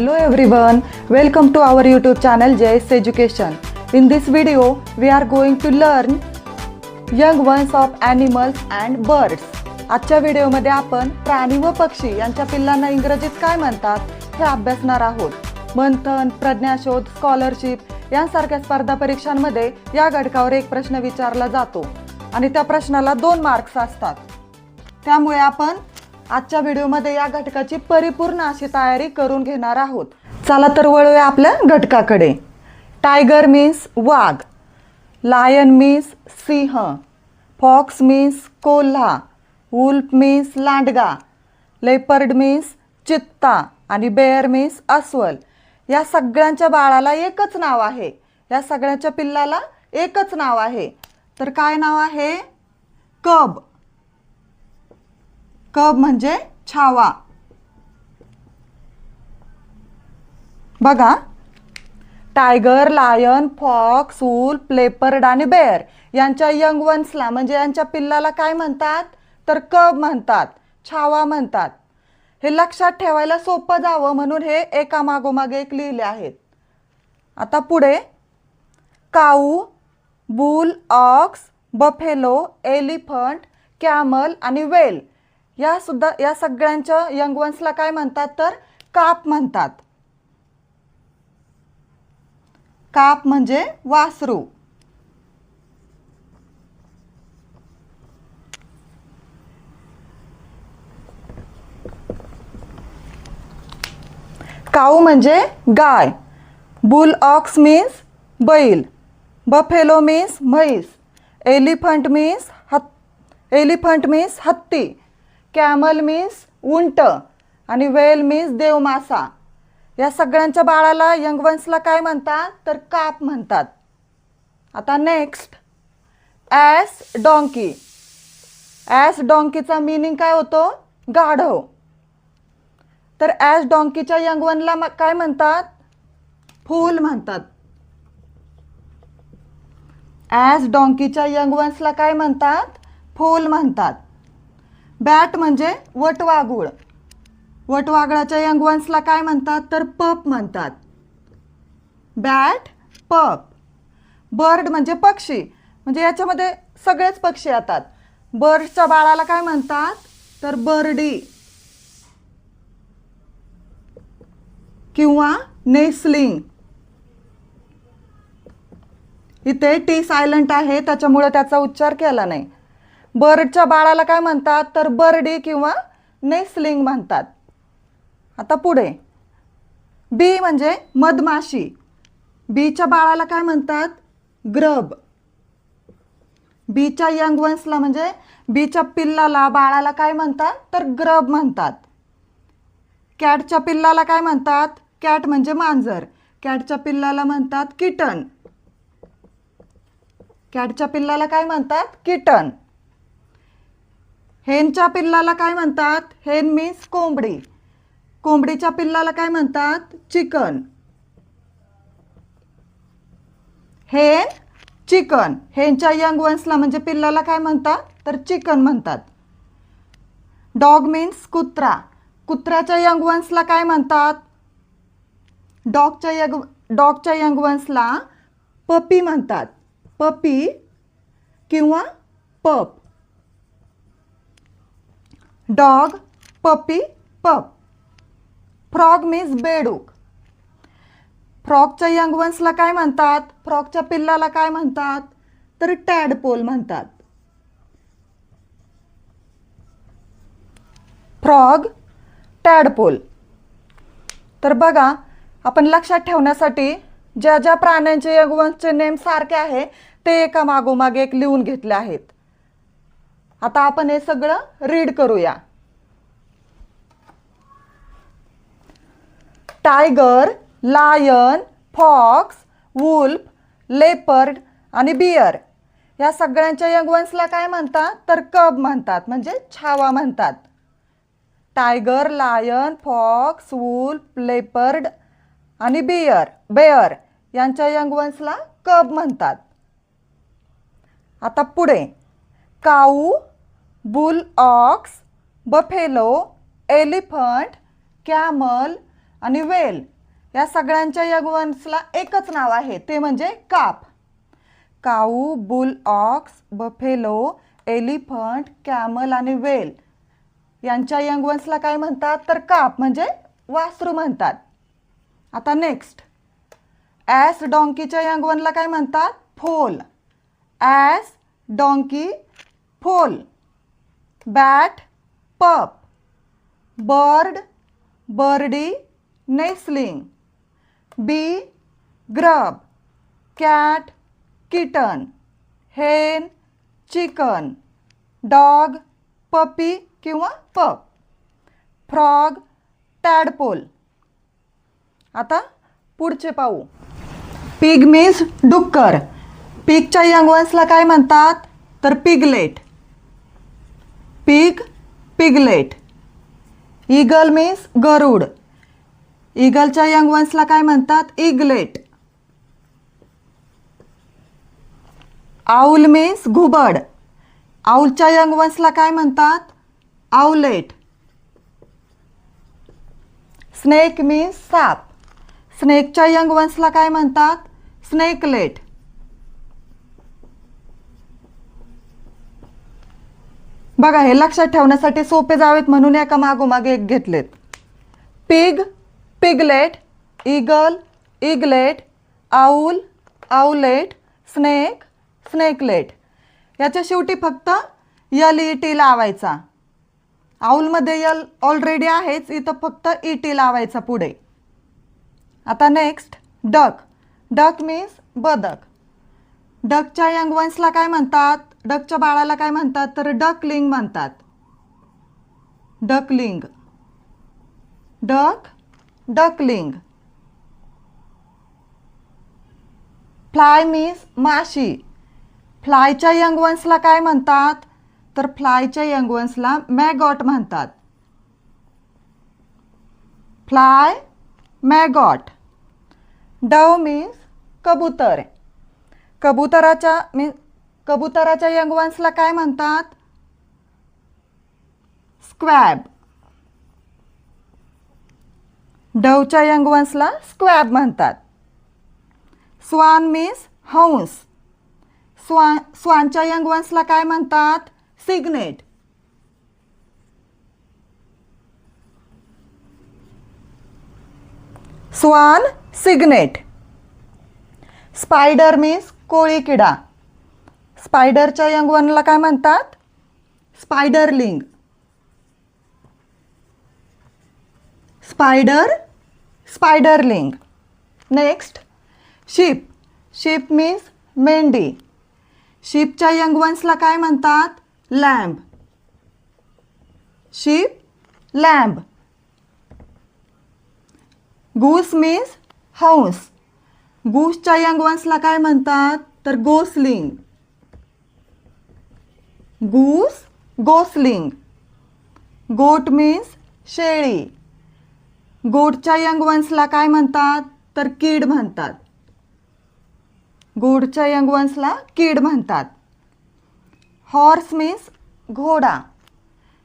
Hello everyone, welcome to our YouTube channel JS Education. In this video, we are going to learn young ones of animals and birds. आजच्या व्हिडिओमध्ये आपण प्राणी व पक्षी यांच्या पिल्लांना इंग्रजीत काय म्हणतात हे अभ्यासणार आहोत मंथन प्रज्ञाशोध स्कॉलरशिप यांसारख्या स्पर्धा परीक्षांमध्ये या घटकावर एक प्रश्न विचारला जातो आणि त्या प्रश्नाला दोन मार्क्स असतात त्यामुळे आपण आजच्या व्हिडिओमध्ये या घटकाची परिपूर्ण अशी तयारी करून घेणार आहोत. चला तर वळूया आपल्या घटकाकडे. टायगर मीन्स वाघ. लायन मीन्स सिंह. फॉक्स मीन्स कोल्हा. वुल्फ मीन्स लांडगा. लेपर्ड मीन्स चित्ता. आणि बेअर मीन्स अस्वल. या सगळ्यांच्या बाळाला एकच नाव आहे. या सगळ्यांच्या पिल्लाला एकच नाव आहे. तर काय नाव आहे? कब. कब म्हणजे छावा. बघा. Tiger lion fox wolf leopard आणि बेअर यांच्या यंग वन्सला म्हणजे यांच्या पिल्लाला काय म्हणतात? तर कब म्हणतात. छावा म्हणतात. हे लक्षात ठेवायला सोपं जावं म्हणून हे एका मागोमागे एक लिहिले आहेत. आता पुढे. Cow bull ox buffalo elephant camel आणि वेल या सुद्धा या सगळ्यांच्या यंग वन्सला काय म्हणतात तर? काप म्हणतात. काप म्हणजे वासरू. काऊ म्हणजे गाय. बुल ऑक्स मीन्स बैल. बफेलो मीन्स म्हैस. एलिफंट मीन्स हत् एलिफंट मीन्स हत्ती. कॅमल मीन्स उंट आणि वेल मीन्स देवमासा. या सगळ्यांच्या बाळाला यंगवन्सला काय म्हणतात? तर काप म्हणतात. आता नेक्स्ट ॲस डॉंकी ॲस डॉंकीचा मिनिंग काय होतो? गाढव. तर ॲस डॉंकीच्या यंगवनला काय म्हणतात? फूल म्हणतात. ॲस डॉंकीच्या यंगवन्सला काय म्हणतात? फूल म्हणतात. बॅट म्हणजे वटवाघूळ वटवाघळाच्या यंगवन्सला काय म्हणतात? तर पप म्हणतात. Bat pup. बर्ड म्हणजे पक्षी. म्हणजे याच्यामध्ये सगळेच पक्षी येतात. बर्डच्या बाळाला काय म्हणतात? तर बर्डी. किंवा नेसलिंग. इथे टी सायलंट आहे त्याच्यामुळे त्याचा उच्चार केला नाही. बर्डच्या बाळाला काय म्हणतात? तर बर्डी किंवा नेस्लिंग म्हणतात. आता पुढे. बी म्हणजे मधमाशी. बीच्या बाळाला काय म्हणतात? ग्रब. बीच्या यंग वन्सला म्हणजे बीच्या पिल्लाला बाळाला काय म्हणतात? तर ग्रब म्हणतात. कॅटच्या पिल्लाला काय म्हणतात? कॅट म्हणजे मांजर. कॅटच्या पिल्लाला म्हणतात किटन. कॅटच्या पिल्लाला काय म्हणतात? किटन. हेनच्या पिल्लाला काय म्हणतात? हेन मीन्स कोंबडी. कोंबडीच्या पिल्लाला काय म्हणतात? चिकन. हेन चिकन. हेनच्या यंग वन्सला म्हणजे पिल्लाला काय म्हणतात? तर चिकन म्हणतात. डॉग मीन्स कुत्रा. कुत्र्याच्या यंग वन्सला काय म्हणतात? डॉगच्या यंग डॉगच्या यंग वन्सला पपी म्हणतात. पपी किंवा pup. Dog puppy pup. Frog means बेडूक. फ्रॉगच्या यंग वन्सला काय म्हणतात? फ्रॉगच्या पिल्लाला काय म्हणतात? तर टॅडपोल म्हणतात. Frog tadpole. तर बघा आपण लक्षात ठेवण्यासाठी ज्या ज्या प्राण्यांचे यंगवन्सचे नेम सारखे आहे ते एका मागोमागे एक लिहून घेतले आहेत. आता आपण हे सगळं रीड करूया. Tiger lion fox wolf leopard आणि बियर या सगळ्यांच्या यंगवन्सला काय म्हणतात? तर कब म्हणतात म्हणजे छावा म्हणतात. Tiger lion fox wolf leopard आणि बियर बेअर यांच्या यंगवन्सला कब म्हणतात. आता पुढे. Cow bull ox buffalo elephant camel आणि वेल या सगळ्यांच्या यंगवन्सला एकच नाव आहे ते म्हणजे काप. Cow bull ox buffalo elephant camel आणि वेल यांच्या यंगवन्सला काय म्हणतात? तर काप म्हणजे वासरू म्हणतात. आता नेक्स्ट. ॲस डॉंकीच्या यंगवनला काय म्हणतात? Foal. Ass donkey foal. Bat pup. Bird birdie nestling bee grub cat kitten hen chicken dog puppy किंवा पप फ्रॉग टॅडपोल. आता पुढचे पाहू. पिग मीन्स डुक्कर. पिगच्या यंगवन्सला काय म्हणतात? तर piglet. Pig piglet. Eagle means गरुड. ईगलच्या यंगवन्सला काय म्हणतात? इगलेट. आऊल मीन्स घुबड. आऊलच्या यंग वन्सला काय म्हणतात? आउलेट स्नेक मीन्स साप. स्नेकच्या यंग वन्सला काय म्हणतात? स्नेकलेट बघा हे लक्षात ठेवण्यासाठी सोपे जावेत म्हणून एका मागोमागे एक घेतलेत. Pig piglet eagle eaglet owl owlet snake snakelet. याच्या शेवटी फक्त यल ई टी लावायचा. आऊलमध्ये यल ऑलरेडी आहेच इथं फक्त ई टी लावायचा पुढे. आता नेक्स्ट डक डक मीन्स बदक. डकच्या यंग वन्सला काय म्हणतात? डकच्या बाळाला काय म्हणतात? तर डकलिंग म्हणतात. Duckling duck duckling fly means माशी. फ्लायच्या यंगवन्सला काय म्हणतात? तर फ्लायच्या यंगवन्सला मॅगॉट म्हणतात. फ्लाय मॅगॉट डव मीन्स कबूतर. कबुतराच्या मीन्स कबुतराच्या यंगवन्सला काय म्हणतात? स्क्वॅब डवच्या यंगवन्सला स्क्वॅब म्हणतात. स्वान मीन्स हंस. स्वान स्वानच्या यंगवन्सला काय म्हणतात? Cygnet. Swan cygnet. Spider means कोळी किडा. स्पायडरच्या यंगवनला काय म्हणतात? Spiderling. Spider spiderling next sheep sheep means मेंढी शिपच्या यंगवन्सला काय म्हणतात? Lamb sheep lamb goose means हंस गूसच्या यंगवन्सला काय म्हणतात? तर gosling goose gosling goat means शेळी गोडच्या यंग वन्सला काय म्हणतात? तर कीड म्हणतात. गोडच्या यंग वन्सला कीड म्हणतात. हॉर्स मीन्स घोडा.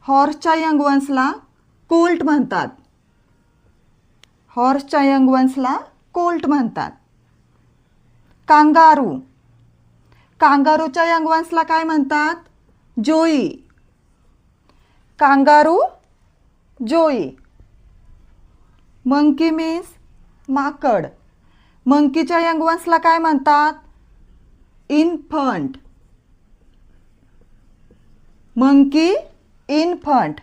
हॉर्सच्या यंगवन्सला कोल्ट म्हणतात. हॉर्सच्या यंग वन्सला कोल्ट म्हणतात. कांगारू. कांगारूच्या यंग वन्सला काय म्हणतात? जोई. Kangaroo joey. मंकी मीन्स माकड. मंकीच्या यंगवन्सला काय म्हणतात? Infant monkey infant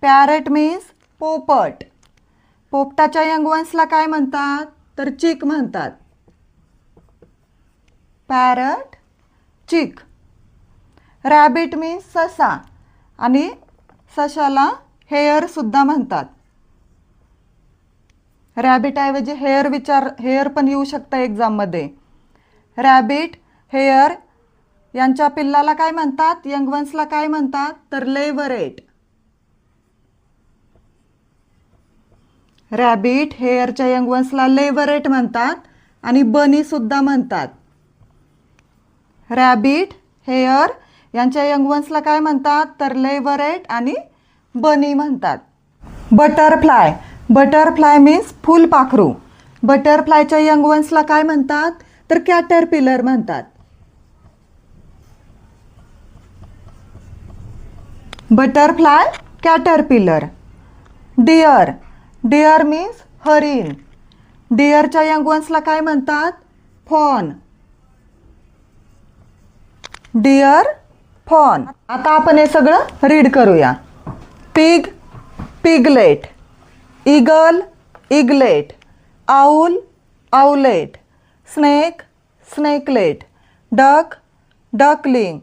parrot means पोपट. पोपटाच्या यंगवन्सला काय म्हणतात? तर चिक म्हणतात. पॅरट चिक रॅबिट मीन्स ससा. आणि सशाला हेअरसुद्धा म्हणतात. रॅबिटऐवजी हेअर विचार हेअर पण येऊ शकतं एक्झाममध्ये रॅबिट हेअर यांच्या पिल्लाला काय म्हणतात? यंगवन्सला काय म्हणतात? तर लेवरेट रॅबिट हेअरच्या यंगवन्सला लेवरेट म्हणतात आणि बनी सुद्धा म्हणतात. रॅबिट हेअर यांच्या यंगवन्सला काय म्हणतात? तर लेवरेट आणि बनी म्हणतात. बटरफ्लाय बटरफ्लाय मीन्स फुलपाखरू बटरफ्लायच्या यंग वन्सला काय म्हणतात? तर कॅटरपिलर म्हणतात. Butterfly caterpillar deer deer means हरिण डिअरच्या यंग वन्सला काय म्हणतात? फॉन डिअर फॉन आता आपण हे सगळं रीड करूया. Pig piglet eagle eaglet owl owlet snake snakelet duck duckling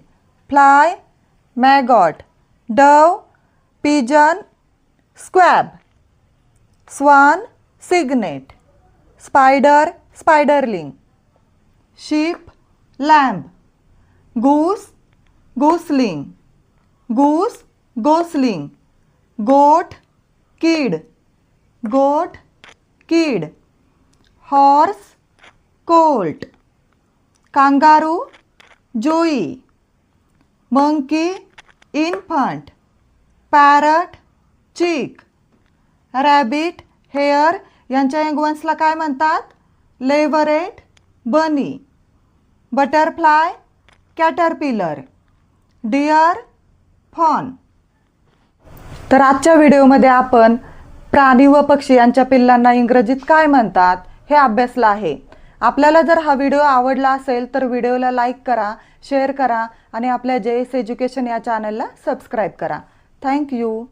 fly maggot dove pigeon squab swan cygnet spider spiderling sheep lamb goose gosling goose gosling goat kid. Goat kid. Horse colt. Kangaroo joey. Monkey infant. Parrot chick. Rabbit hare यांच्या यंगवन्सला काय म्हणतात? लेवरेट बनी butterfly caterpillar dear फॉन तर आजच्या व्हिडिओमध्ये आपण प्राणी व पक्षी यांच्या पिल्लांना इंग्रजीत काय म्हणतात हे अभ्यासलं आहे. आपल्याला जर हा व्हिडिओ आवडला असेल तर व्हिडिओला लाईक करा शेअर करा आणि आपल्या जे एस एज्युकेशन या चॅनलला सबस्क्राईब करा. थँक्यू